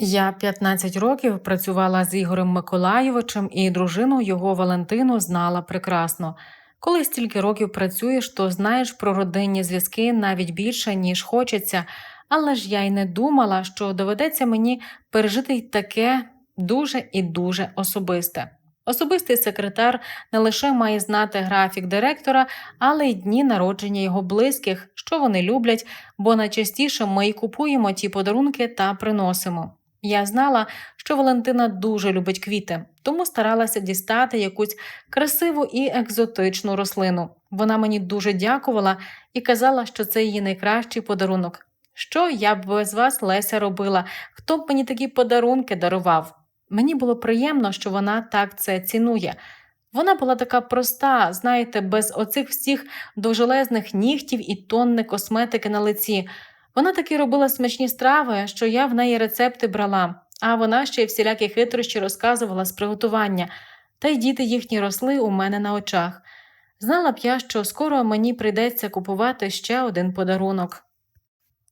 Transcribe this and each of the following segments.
Я 15 років працювала з Ігорем Миколайовичем і дружину його Валентину знала прекрасно. Коли стільки років працюєш, то знаєш про родинні зв'язки навіть більше, ніж хочеться, але ж я й не думала, що доведеться мені пережити й таке дуже і дуже особисте. Особистий секретар не лише має знати графік директора, але й дні народження його близьких, що вони люблять, бо найчастіше ми й купуємо ті подарунки та приносимо. Я знала, що Валентина дуже любить квіти, тому старалася дістати якусь красиву і екзотичну рослину. Вона мені дуже дякувала і казала, що це її найкращий подарунок. Що я б без вас, Леся, робила? Хто б мені такі подарунки дарував? Мені було приємно, що вона так це цінує. Вона була така проста, знаєте, без оцих всіх довжелезних нігтів і тонни косметики на лиці. Вона таки робила смачні страви, що я в неї рецепти брала, а вона ще й всілякі хитрощі розказувала з приготування, та й діти їхні росли у мене на очах. Знала б я, що скоро мені прийдеться купувати ще один подарунок.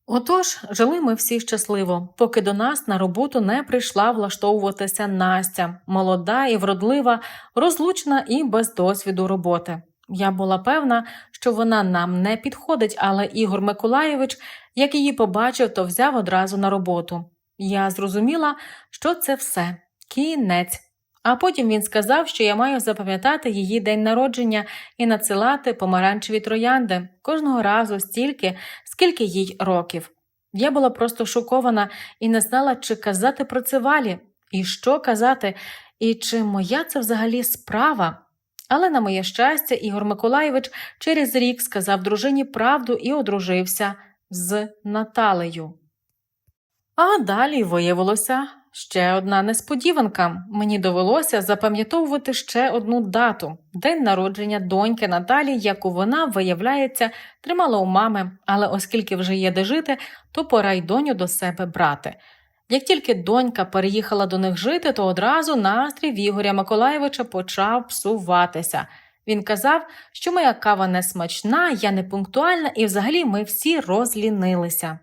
Отож, жили ми всі щасливо, поки до нас на роботу не прийшла влаштовуватися Настя, молода і вродлива, розлучна і без досвіду роботи. Я була певна, що вона нам не підходить, але Ігор Миколаєвич, як її побачив, то взяв одразу на роботу. Я зрозуміла, що це все кінець. А потім він сказав, що я маю запам'ятати її день народження і надсилати помаранчеві троянди кожного разу стільки, скільки їй років. Я була просто шокована і не знала, чи казати про це валі, і що казати, і чи моя це взагалі справа. Але, на моє щастя, Ігор Миколаєвич через рік сказав дружині правду і одружився з Наталею. А далі виявилося ще одна несподіванка. Мені довелося запам'ятовувати ще одну дату день народження доньки Наталі, яку вона, виявляється, тримала у мами, але оскільки вже є де жити, то пора й доню до себе брати. Як тільки донька переїхала до них жити, то одразу настрій Ігоря Миколаєвича почав псуватися. Він казав, що моя кава не смачна, я не пунктуальна, і взагалі ми всі розлінилися.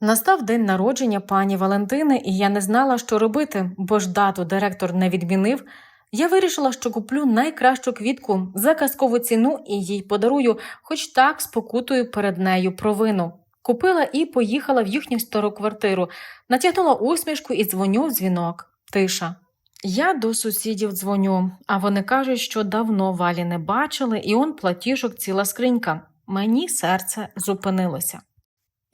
Настав день народження пані Валентини, і я не знала, що робити, бо ж дату директор не відмінив. Я вирішила, що куплю найкращу квітку за казкову ціну і їй подарую, хоч так спокутую перед нею провину. Купила і поїхала в їхню стару квартиру, натягнула усмішку і дзвоню в дзвінок. Тиша. Я до сусідів дзвоню, а вони кажуть, що давно валі не бачили, і он платіжок ціла скринька. Мені серце зупинилося.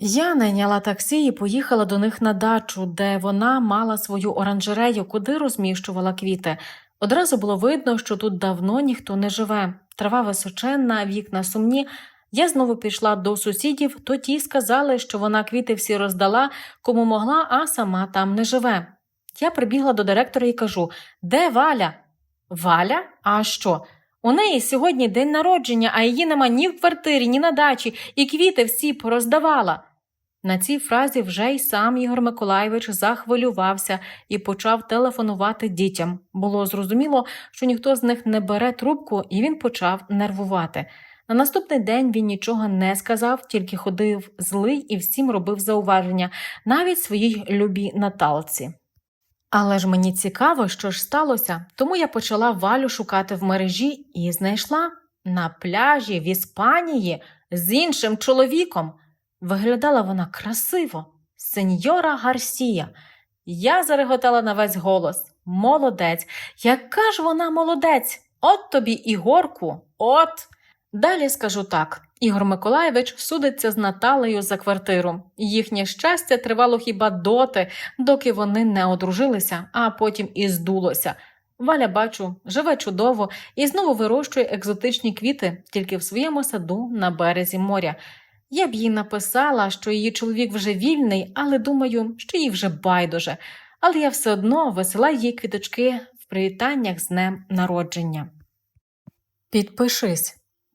Я найняла таксі і поїхала до них на дачу, де вона мала свою оранжерею, куди розміщувала квіти. Одразу було видно, що тут давно ніхто не живе. Трава височенна, вікна сумні. Я знову пішла до сусідів, то ті сказали, що вона квіти всі роздала, кому могла, а сама там не живе. Я прибігла до директора і кажу: Де Валя? Валя? А що? У неї сьогодні день народження, а її нема ні в квартирі, ні на дачі, і квіти всі пороздавала. На цій фразі вже й сам Ігор Миколаєвич захвилювався і почав телефонувати дітям. Було зрозуміло, що ніхто з них не бере трубку, і він почав нервувати. На наступний день він нічого не сказав, тільки ходив злий і всім робив зауваження, навіть своїй любій Наталці. Але ж мені цікаво, що ж сталося, тому я почала Валю шукати в мережі і знайшла на пляжі в Іспанії з іншим чоловіком. Виглядала вона красиво, сеньора Гарсія. Я зареготала на весь голос. Молодець, яка ж вона молодець! От тобі Ігорку, от. Далі скажу так: Ігор Миколаєвич судиться з Наталею за квартиру. Їхнє щастя тривало хіба доти, доки вони не одружилися, а потім і здулося. Валя, бачу, живе чудово і знову вирощує екзотичні квіти тільки в своєму саду на березі моря. Я б їй написала, що її чоловік вже вільний, але думаю, що їй вже байдуже. Але я все одно весела їй квіточки в привітаннях з днем народження. Підпишись,